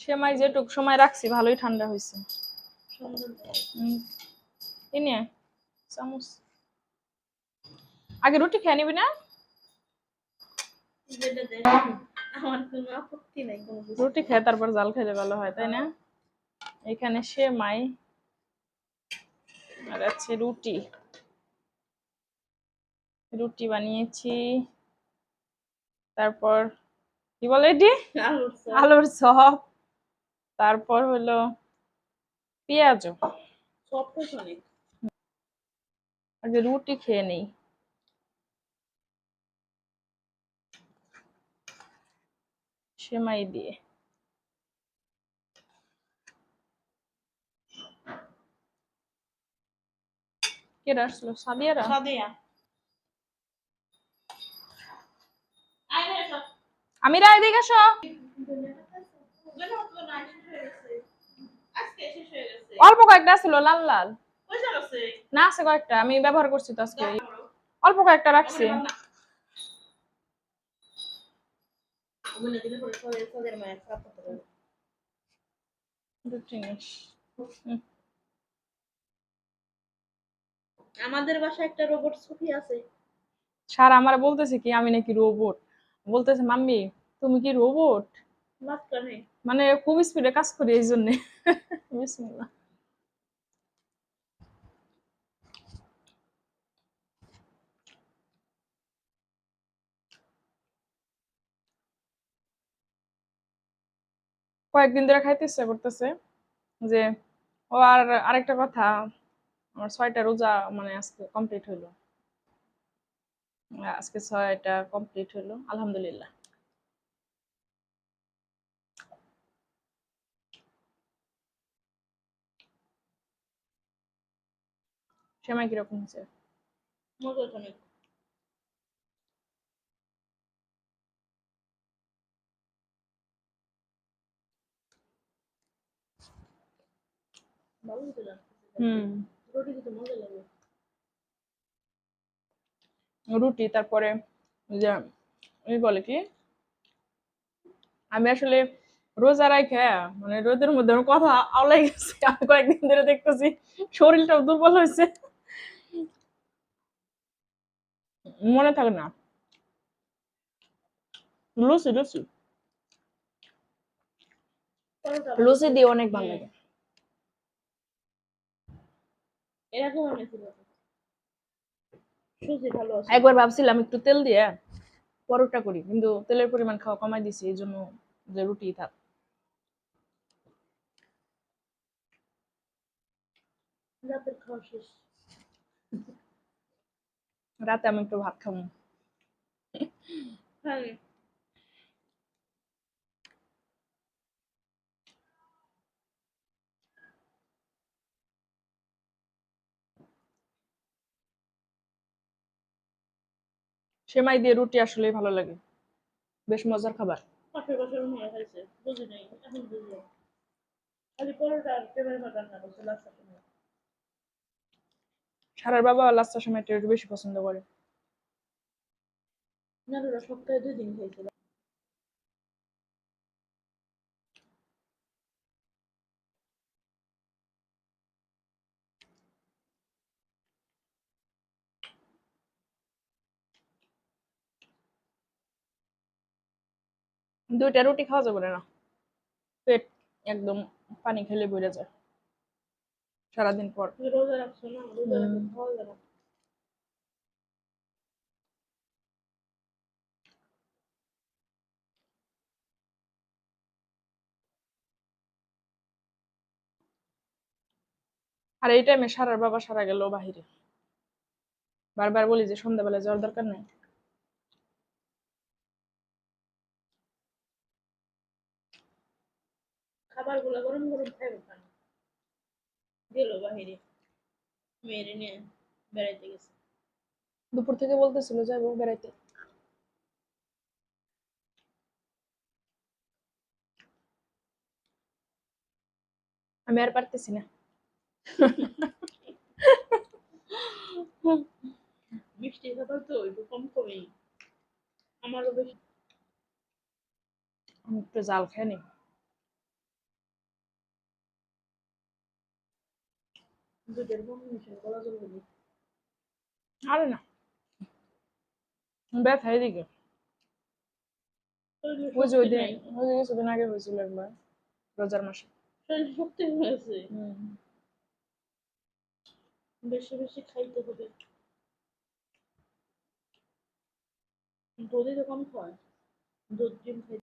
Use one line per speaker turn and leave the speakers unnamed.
সেমাই যেটুক সময় রাখছি ভালোই ঠান্ডা হয়েছে
সুন্দর
নিয়ে চামচ। আগে রুটি খেয়ে নিবি না?
যেটা দেখ আমার কোনো আপত্তি নাই কোনো
রুটি খেয়ে তারপর জাল খেলে ভালো হয় তাই না? এখানে সেমাই আর আছে রুটি। রুটি বানিয়েছি। তারপর কি বলে এটি?
আলুর চপ।
তারপর হলো পেঁয়াজও। আগে রুটি খেয়ে নেই। সেমাই দিয়ে। কেরা আসলো? সাদিয়ারা?
সাদিয়া। আয় রে সব
আমি রায় দিকে আসো
আজকে শেষ হয়ে গেছে
অল্প কয়েকটা ছিল লাল লাল। না আছে কয়েকটা আমি ব্যবহার করছি তো আজকে। অল্প কয়েকটা রাখছি।
আমাদের বাসায় একটা রোবট সুফি আছে।
স্যার আমার বলতেছে কি আমি নাকি রোবট বলতেছে মাম্মি তুমি কি রোবট মানে খুব স্পিডে কাজ করি এই জন্যে। কয়েকদিন ধরে খাইতে ইচ্ছা করতেছে যে, ও আর আরেকটা কথা, আমার ছয়টা রোজা মানে আজকে কমপ্লিট হইল। আজকে ছয়টা কমপ্লিট হইল, আলহামদুলিল্লাহ। সেমাই কীরকম হয়েছে?
অনেক রুটি
তারপরে ওই যে ওই বলে কি? আমি আসলে রোজা রাখে মানে রোদের মধ্যে আমার কথা আওলাই গেছে। আমি কয়েকদিন ধরে দেখতেছি শরীরটাও দুর্বল হয়েছে। মনে থাকে না। লুচি লুচি।
পরোটা
লুচি দিয়ে অনেক ভালো লাগে।
এরকম
একবার ভাবছিলাম একটু তেল দিয়ে পরোটা করি কিন্তু তেলের পরিমাণ খাওয়া কমাই দিছি এই জন্য যে রুটি থাক।
খাওয়া শেষ।
রাতে আমি একটু ভাত খাব সেমাই দিয়ে রুটি আসলেই ভালো লাগে। বেশ মজার খাবার।
বুঝি নাই এখন বুঝলো খালি পরোটা আর পেঁপের ভাত রান্না করছে লাস্ট
সারার বাবা লাস্টার সময় একটু বেশি পছন্দ করে।
সপ্তাহে দুই দিন খাইছিল
দুইটা রুটি খাওয়া যাবে না। পেট একদম পানি খেলে বেড়ে যায়। সারাদিন পর।
তুমি রোজা রাখছো না? রোজা।
আর এই টাইমে সারার বাবা সারা গেল বাহিরে। বারবার বলি যে সন্ধ্যাবেলা যাওয়ার দরকার নেই।
খাবারগুলা গরম গরম কেন? গেল বাহিরে মেয়েরে নিয়ে বেড়াইতে গেছে।
দুপুর থেকে বলতেছিল বেড়াইতে। আমি আর পারতেছি না।
মিষ্টি খাবার তো একটু কম কমেই। আমারও বেশি
আমি একটু জাল নি আরে না। ব্যথা এদিকে। ওই যে ওই দিন ওই যে কিছুদিন আগে হয়েছিল একবার রোজার মাসে।
শরীরে শক্তি হয়েছে।
হুম।
বেশি বেশি খাইতে হবে। দুধই তো কম খায় দুধ ডিম খাই